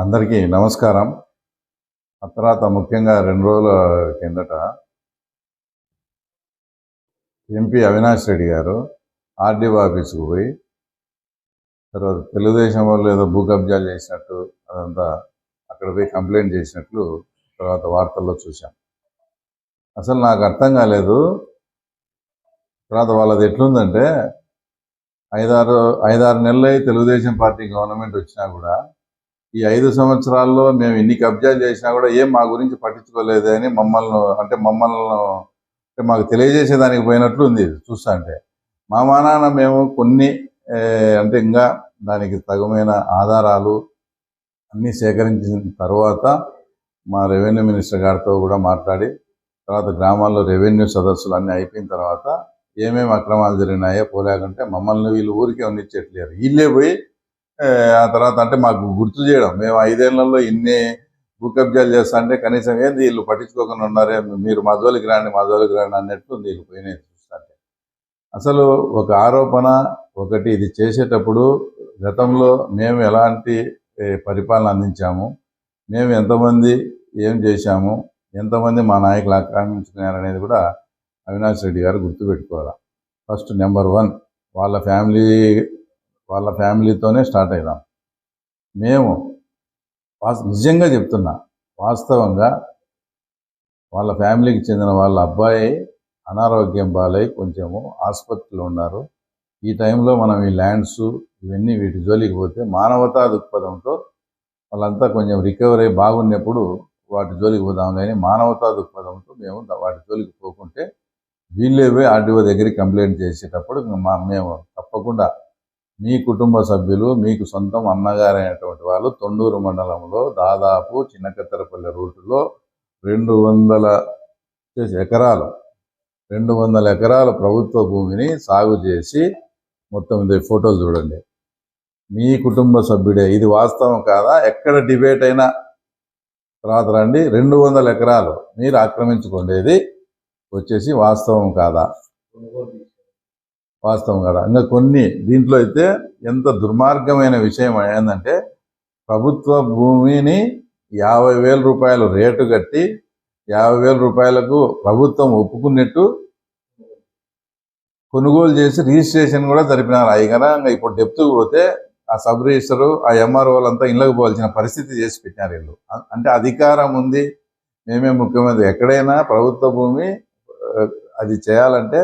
అందరికీ నమస్కారం. ఆ తర్వాత ముఖ్యంగా రెండు రోజుల కిందట ఎంపీ అవినాష్ రెడ్డి గారు ఆర్డీఓ ఆఫీస్కి పోయి తర్వాత తెలుగుదేశం వాళ్ళు ఏదో భూ కబ్జాలు చేసినట్టు అదంతా అక్కడ పోయి కంప్లైంట్ చేసినట్లు తర్వాత వార్తల్లో చూశాం. అసలు నాకు అర్థం కాలేదు. తర్వాత వాళ్ళది ఎట్లుందంటే ఐదారు ఐదారు నెలలై తెలుగుదేశం పార్టీ గవర్నమెంట్ వచ్చినా కూడా ఈ ఐదు సంవత్సరాల్లో మేము ఎన్ని కబ్జాలు చేసినా కూడా ఏం మా గురించి పట్టించుకోలేదు అని మమ్మల్ని అంటే మమ్మల్ని అంటే మాకు తెలియజేసేదానికి పోయినట్లు ఉంది చూస్తా అంటే. మా మానాన మేము కొన్ని అంటే ఇంకా దానికి తగుమైన ఆధారాలు అన్నీ సేకరించిన తర్వాత మా రెవెన్యూ మినిస్టర్ గారితో కూడా మాట్లాడి తర్వాత గ్రామాల్లో రెవెన్యూ సదస్సులు అన్నీ అయిపోయిన తర్వాత ఏమేమి అక్రమాలు జరిగినాయో పోలేకంటే మమ్మల్ని వీళ్ళు ఊరికే ఉన్నిచ్చేట్లేరు వీళ్ళే పోయి ఆ తర్వాత అంటే మాకు గుర్తు చేయడం మేము ఐదేళ్ళలో ఇన్ని భూ కబ్జాలు చేస్తా అంటే కనీసం ఏంది వీళ్ళు పట్టించుకోకుండా ఉన్నారే మీరు మా జోలికి రాండి మా జోలికి రాండి అన్నట్టు వీళ్ళు పోయినాయి చూస్తుంటే అసలు ఒక ఆరోపణ ఒకటి ఇది చేసేటప్పుడు గతంలో మేము ఎలాంటి పరిపాలన అందించాము మేము ఎంతమంది ఏం చేశాము ఎంతమంది మా నాయకులు ఆక్రమించుకున్నారనేది కూడా అవినాష్ రెడ్డి గారు గుర్తుపెట్టుకోవాలి. ఫస్ట్ నెంబర్ వన్ వాళ్ళ ఫ్యామిలీ వాళ్ళ ఫ్యామిలీతోనే స్టార్ట్ అయిదాం మేము నిజంగా చెప్తున్నా వాస్తవంగా వాళ్ళ ఫ్యామిలీకి చెందిన వాళ్ళ అబ్బాయి అనారోగ్యం బాలై కొంచెము ఆసుపత్రిలో ఉన్నారు. ఈ టైంలో మనం ఈ ల్యాండ్స్ ఇవన్నీ వీటి జోలికి పోతే మానవతా దృక్పథంతో వాళ్ళంతా కొంచెం రికవరీ బాగున్నప్పుడు వాటి జోలికి పోదాం కానీ మానవతా దృక్పథంతో మేము వాటి జోలికి పోకుంటే వీళ్ళే ఆర్డీఓ దగ్గరికి కంప్లైంట్ చేసేటప్పుడు మా మేము తప్పకుండా మీ కుటుంబ సభ్యులు మీకు సొంతం అన్నగారైనటువంటి వాళ్ళు తొండూరు మండలంలో దాదాపు చిన్నకత్తెరపల్లి రూటులో రెండు వందల ఎకరాలు రెండు వందల ఎకరాల ప్రభుత్వ భూమిని సాగు చేసి మొత్తం ఇది ఫోటో చూడండి. మీ కుటుంబ సభ్యుడే ఇది వాస్తవం కాదా? ఎక్కడ డిబేట్ అయినా తర్వాత రండి. రెండు వందల ఎకరాలు మీరు ఆక్రమించుకునేది వచ్చేసి వాస్తవం కాదా? వాస్తవం కదా. ఇంకా కొన్ని దీంట్లో అయితే ఎంత దుర్మార్గమైన విషయం ఏంటంటే ప్రభుత్వ భూమిని యాభై వేల రూపాయలు రేటు కట్టి యాభై వేల రూపాయలకు ప్రభుత్వం ఒప్పుకున్నట్టు కొనుగోలు చేసి రిజిస్ట్రేషన్ కూడా జరిపినారు. అయ్యగారా ఇంకా ఇప్పుడు డెప్త్ పోతే ఆ సబ్ రిజిస్టరు ఆ ఎంఆర్ఓలు అంతా ఇళ్ళకి పోవాల్సిన పరిస్థితి చేసి పెట్టినారు వీళ్ళు. అంటే అధికారం ఉంది. మేమే ముఖ్యమంత్రి. ఎక్కడైనా ప్రభుత్వ భూమి అది చేయాలంటే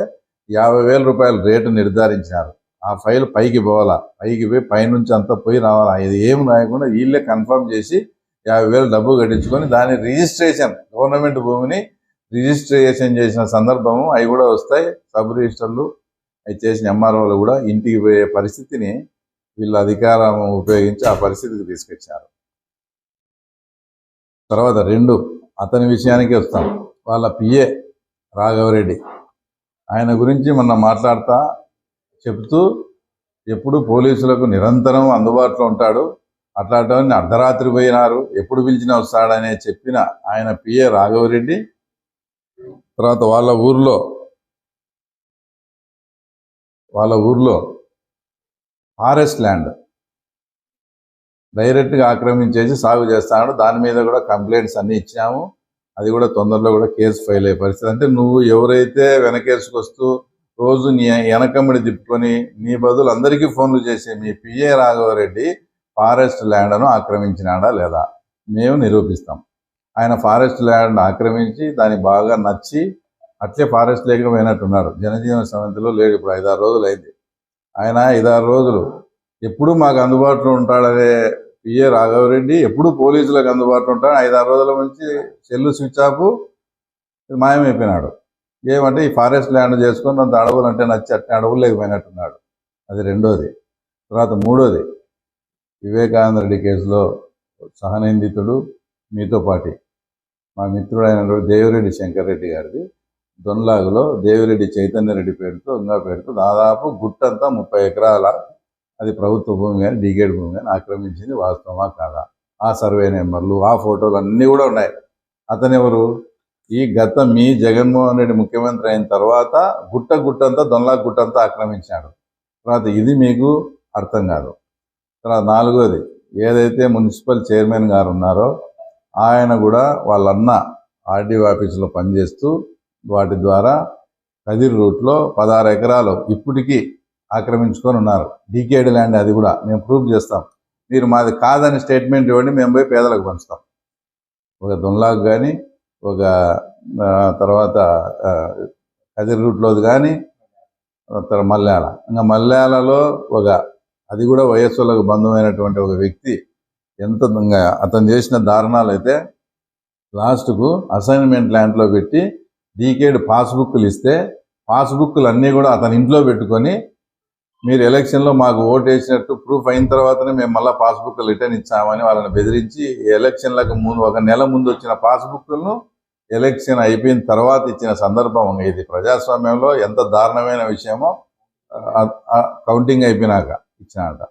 యాభై వేల రూపాయల రేటు నిర్ధారించినారు ఆ ఫైల్ పైకి పోవాలా? పైకి పోయి పైనుంచి అంతా పోయి రావాలా? ఇది ఏం రాయకుండా వీళ్ళే కన్ఫర్మ్ చేసి యాభై వేలు డబ్బు కట్టించుకొని దాని రిజిస్ట్రేషన్ గవర్నమెంట్ భూమిని రిజిస్ట్రేషన్ చేసిన సందర్భము అవి కూడా వస్తాయి. సబ్ రిజిస్టర్లు అవి చేసిన ఎంఆర్ఓలు కూడా ఇంటికి పోయే పరిస్థితిని వీళ్ళ అధికారం ఉపయోగించి ఆ పరిస్థితికి తీసుకొచ్చారు. తర్వాత రెండు అతని విషయానికి వస్తాం. వాళ్ళ పిఏ రాఘవరెడ్డి. ఆయన గురించి మొన్న మాట్లాడతా చెప్తూ ఎప్పుడు పోలీసులకు నిరంతరం అందుబాటులో ఉంటాడు. అట్లాంటి అర్ధరాత్రి పోయినారు ఎప్పుడు పిలిచినా వస్తాడనే చెప్పిన ఆయన పిఏ రాఘవరెడ్డి తర్వాత వాళ్ళ ఊర్లో వాళ్ళ ఊర్లో ఫారెస్ట్ ల్యాండ్ డైరెక్ట్గా ఆక్రమించేసి సాగు చేస్తాడు. దాని మీద కూడా కంప్లైంట్స్ అన్ని ఇచ్చాము అది కూడా తొందరలో కూడా కేసు ఫైల్ అయ్యే పరిస్థితి. అంటే నువ్వు ఎవరైతే వెనకేసుకొస్తూ రోజు నీ వెనకమ్మడి తిప్పుకొని నీ బదులు అందరికీ ఫోన్లు చేసే మీ పిఏ రాఘవరెడ్డి ఫారెస్ట్ ల్యాండ్ను ఆక్రమించినాడా లేదా? మేము నిరూపిస్తాం. ఆయన ఫారెస్ట్ ల్యాండ్ ఆక్రమించి దాన్ని బాగా నచ్చి అట్లే ఫారెస్ట్ లేకపోయినట్టున్నాడు జనజీవన సమితిలో లేడు ఇప్పుడు ఐదారు రోజులు అయింది ఆయన ఐదారు రోజులు ఎప్పుడు మాకు అందుబాటులో ఉంటాడనే పిఏ రాఘవరెడ్డి ఎప్పుడు పోలీసులకు అందుబాటులో ఉంటాడు. ఐదారు రోజుల నుంచి సెల్లు స్విచ్ ఆఫ్ మాయమైపోయినాడు. ఏమంటే ఈ ఫారెస్ట్ ల్యాండ్ చేసుకొని అంత అడవులు అంటే నచ్చి అట్నే అడవులు లేకపోయినట్టున్నాడు అది రెండోది. తర్వాత మూడోది. వివేకానంద రెడ్డి కేసులో సహనిందితుడు మీతో పాటి మా మిత్రుడైన దేవిరెడ్డి శంకర్ రెడ్డి గారిది. దొన్లాగులో దేవిరెడ్డి చైతన్య రెడ్డి పేరుతో ఇంకా పేరుతో దాదాపు గుట్టంతా ముప్పై ఎకరాల అది ప్రభుత్వ భూమి కానీ డిగేడ్ భూమి కానీ ఆక్రమించింది వాస్తవమా కాదా? ఆ సర్వే నెంబర్లు ఆ ఫోటోలు అన్నీ కూడా ఉన్నాయి. అతనెవరు ఎవరు? ఈ గత మీ జగన్మోహన్ రెడ్డి ముఖ్యమంత్రి అయిన తర్వాత గుట్ట గుట్టంతా దొన్లా గుట్టంతా ఆక్రమించాడు. తర్వాత ఇది మీకు అర్థం కాదు. తర్వాత నాలుగోది ఏదైతే మున్సిపల్ చైర్మన్ గారు ఉన్నారో ఆయన కూడా వాళ్ళన్న ఆర్డీఓ ఆఫీసులో పనిచేస్తూ వాటి ద్వారా కదిరి రూట్లో పదహారు ఎకరాలు ఇప్పటికీ ఆక్రమించుకొని ఉన్నారు. డీకేడ్ ల్యాండ్ అది కూడా మేము ప్రూవ్ చేస్తాం. మీరు మాది కాదని స్టేట్మెంట్ ఇవ్వండి మేము పోయి పేదలకు పంచుతాం. ఒక దొన్లాకు కానీ ఒక తర్వాత కదిరి రూట్లోది కానీ తర్వాత మల్యాల. ఇంకా మల్యాలలో ఒక అది కూడా వయస్సులకు బంధుమైనటువంటి ఒక వ్యక్తి ఎంత అతను చేసిన దారుణాలు అయితే లాస్ట్కు అసైన్మెంట్ ల్యాండ్లో పెట్టి డీకేడ్ పాస్బుక్లు ఇస్తే పాస్బుక్లు అన్నీ కూడా అతని ఇంట్లో పెట్టుకొని మీరు ఎలక్షన్లో మాకు ఓటు వేసినట్టు ప్రూఫ్ అయిన తర్వాతనే మేము మళ్ళీ పాస్బుక్ రిటర్న్ ఇచ్చామని వాళ్ళని బెదిరించి ఎలక్షన్లకు ముందు ఒక నెల ముందు వచ్చిన పాస్బుక్లను ఎలక్షన్ అయిపోయిన తర్వాత ఇచ్చిన సందర్భం ఇది ప్రజాస్వామ్యంలో ఎంత దారుణమైన విషయమో ఆ- కౌంటింగ్ అయిపోయినాక ఇచ్చినట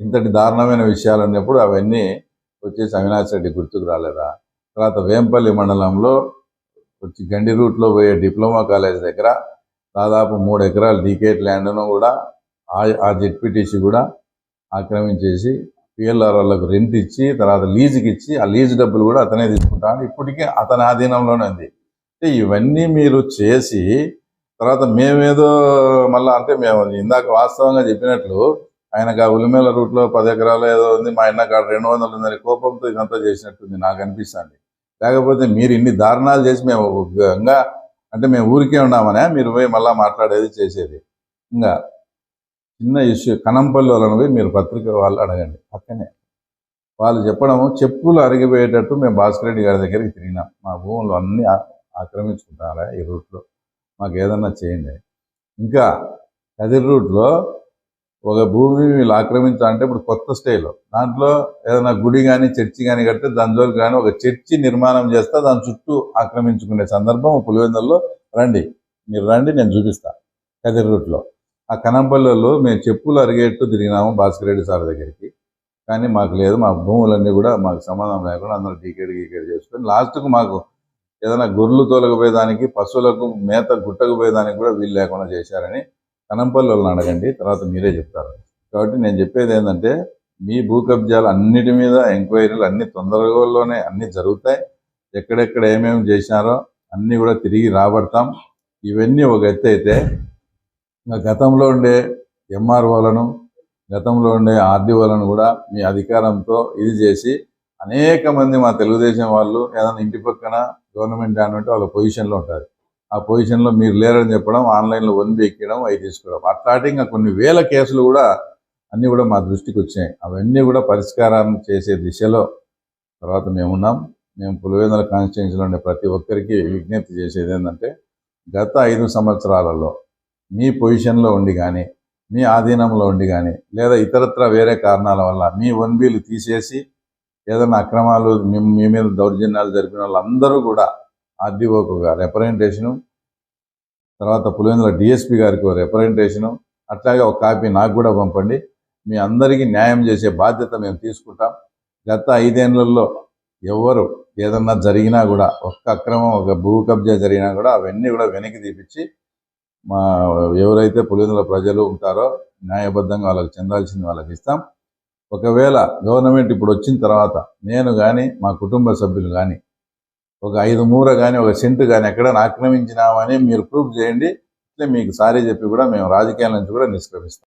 ఇంతటి దారుణమైన విషయాలు ఉన్నప్పుడు అవన్నీ వచ్చేసి అవినాష్ రెడ్డి గుర్తుకు రాలేదా? తర్వాత వేంపల్లి మండలంలో వచ్చి గండి రూట్లో పోయే డిప్లొమా కాలేజ్ దగ్గర దాదాపు మూడు ఎకరాల డీకేట్ ల్యాండ్ను కూడా ఆ ఆ జెడ్పీటీసీ కూడా ఆక్రమించేసి పిఎల్ఆర్ వాళ్ళకు రెంట్ ఇచ్చి తర్వాత లీజుకి ఇచ్చి ఆ లీజు డబ్బులు కూడా అతనే తీసుకుంటాను ఇప్పటికీ అతని ఆధీనంలోనే ఉంది. అంటే ఇవన్నీ మీరు చేసి తర్వాత మేమేదో మళ్ళీ అంటే మేము ఇందాక వాస్తవంగా చెప్పినట్లు ఆయనకు ఆ ఉలిమేల రూట్లో పది ఎకరాలు ఏదో ఉంది మా ఆయన కాడ రెండు వందలు ఉందని కోపంతో ఇదంతా చేసినట్టుంది నాకు అనిపిస్తుంది. లేకపోతే మీరు ఇన్ని దారుణాలు చేసి మేము ఇంకా అంటే మేము ఊరికే ఉన్నామనే మీరు పోయి మళ్ళీ మాట్లాడేది చేసేది. ఇంకా చిన్న ఇష్యూ కనంపల్లి వాళ్ళని పోయి మీరు పత్రిక వాళ్ళు అడగండి. పక్కనే. వాళ్ళు చెప్పడము చెప్పులు అరిగిపోయేటట్టు మేము భాస్కర్ రెడ్డి గారి దగ్గరికి తిరిగినాం. మా భూములు అన్నీ ఆక్రమించుకుంటారా ఈ రూట్లో? మాకు ఏదన్నా చేయండి. ఇంకా కదిరి రూట్లో ఒక భూమి వీళ్ళు ఆక్రమించాలంటే ఇప్పుడు కొత్త స్టైల్. దాంట్లో ఏదైనా గుడి కానీ చర్చి కానీ కడితే దాని జోలికి కానీ ఒక చర్చి నిర్మాణం చేస్తే దాని చుట్టూ ఆక్రమించుకునే సందర్భం పులివెందుల్లో రండి. మీరు రండి నేను చూపిస్తా. కదిరి రూట్లో. ఆ కనంపల్లిలో మేము చెప్పులు అరిగేట్టు తిరిగినాము భాస్కర్ రెడ్డి సార్ దగ్గరికి. కానీ మాకు లేదు మా భూములన్నీ కూడా మాకు సమాధానం లేకుండా అందరూ టీకేడ్ గీకేడ్ చేసుకొని లాస్ట్కు మాకు ఏదైనా గొర్రెలు తోలకపోయేదానికి పశువులకు మేత గుట్టకపోయేదానికి కూడా వీలు లేకుండా చేశారని కనంపల్లి వాళ్ళని అడగండి తర్వాత మీరే చెప్తారు. కాబట్టి నేను చెప్పేది ఏంటంటే మీ భూ కబ్జాలు అన్నిటి మీద ఎంక్వైరీలు అన్ని తొందరలోనే అన్ని జరుగుతాయి. ఎక్కడెక్కడ ఏమేమి చేశారో అన్నీ కూడా తిరిగి రాబడతాం. ఇవన్నీ ఒక ఎత్తు అయితే ఇంకా గతంలో ఉండే ఎంఆర్ఓలను గతంలో ఉండే ఆర్డీఓలను కూడా మీ అధికారంతో ఇది చేసి అనేక మంది మా తెలుగుదేశం వాళ్ళు ఏదైనా ఇంటి పక్కన గవర్నమెంట్ అంటే వాళ్ళ పొజిషన్లో ఉంటారు. ఆ పొజిషన్లో మీరు లేరని చెప్పడం ఆన్లైన్లో వన్ ఎక్కడం అవి తీసుకోవడం. అట్లాంటి ఇంకా కొన్ని వేల కేసులు కూడా అన్నీ కూడా మా దృష్టికి వచ్చాయి. అవన్నీ కూడా పరిష్కారం చేసే దిశలో తర్వాత మేమున్నాం. మేము పులివెందుల కాన్స్టిట్యున్సీలో ఉండే ప్రతి ఒక్కరికి విజ్ఞప్తి చేసేది ఏంటంటే గత ఐదు సంవత్సరాలలో మీ పొజిషన్లో ఉండి కానీ మీ ఆధీనంలో ఉండి కానీ లేదా ఇతరత్ర వేరే కారణాల వల్ల మీ వన్ బీలు తీసేసి ఏదైనా అక్రమాలు మీ మీ మీద దౌర్జన్యాలు జరిపిన వాళ్ళందరూ కూడా ఆర్డీఓకు రిప్రజెంటేషను తర్వాత పులివెందుల డిఎస్పి గారికి ఒక రిప్రజెంటేషను అట్లాగే ఒక కాపీ నాకు కూడా పంపండి. మీ అందరికీ న్యాయం చేసే బాధ్యత మేము తీసుకుంటాం. గత ఐదేళ్ళలో ఎవరు ఏదన్నా జరిగినా కూడా ఒక్క అక్రమం ఒక భూ కబ్జా జరిగినా కూడా అవన్నీ కూడా వెనక్కి తీపిచ్చి మా ఎవరైతే పులివెందుల ప్రజలు ఉంటారో న్యాయబద్ధంగా వాళ్ళకి చెందాల్సింది వాళ్ళకి ఇస్తాం. ఒకవేళ గవర్నమెంట్ ఇప్పుడు వచ్చిన తర్వాత నేను కానీ మా కుటుంబ సభ్యులు కానీ ఒక ఐదు మూర కానీ ఒక సెంటు కానీ ఎక్కడైనా ఆక్రమించినామని మీరు ప్రూఫ్ చేయండి. మీకు సారీ చెప్పి కూడా మేము రాజకీయాల నుంచి కూడా నిష్క్రమిస్తాం.